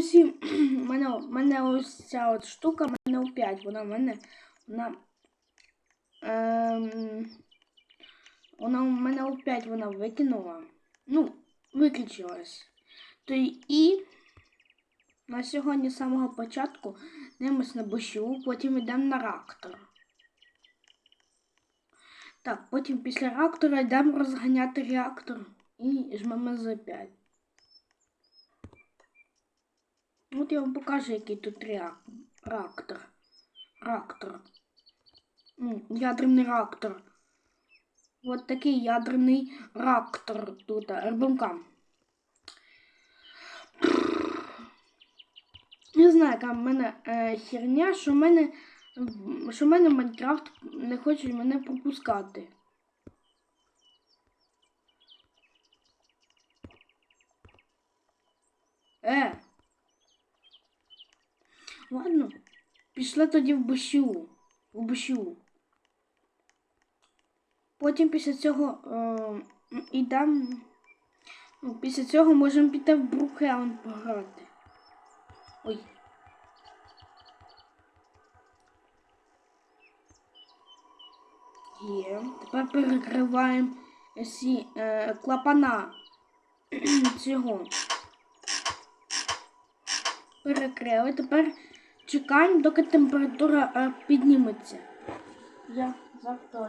в мене, мене ось ця от штука, в мене опять. Вона в мене. Вона. Ем, вона у мене опять вона викинула. Ну, виключилась. То і на сьогодні з самого початку дивимось на БШУ, потім йдемо на реактор. Так, потім після реактора йдемо розганяти реактор і жмемо Z5. От я вам покажу, який тут реак- реактор. Реактор. Ну, ядерний реактор. От такий ядерний реактор тут, РБМК. Не знаю, яка в мене е, херня, що в мене, що в мене Майнкрафт не хоче мене пропускати. Е. Ладно, пішла тоді в БШУ. В БШУ. Потім після цього е, ідем. Ну, після цього можемо піти в Брукхелм пограти. Ой. Є. Тепер перекриваємо всі е, клапана цього. Перекрили. Тепер чекаємо, доки температура е, підніметься. Я завтра.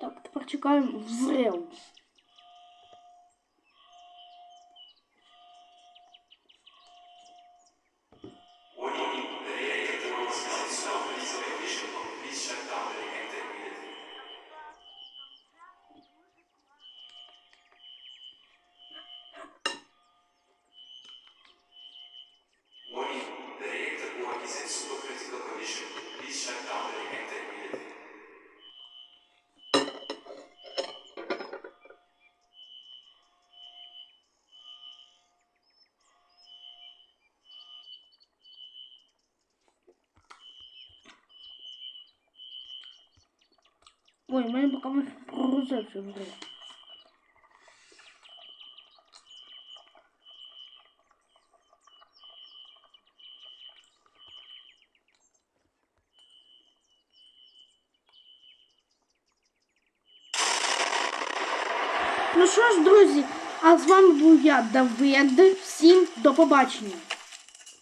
Так, тепер чекаємо. Ой, у мене поки пророзився вже. Ну що ж, друзі, а з вами був я, Давид. Всім до побачення.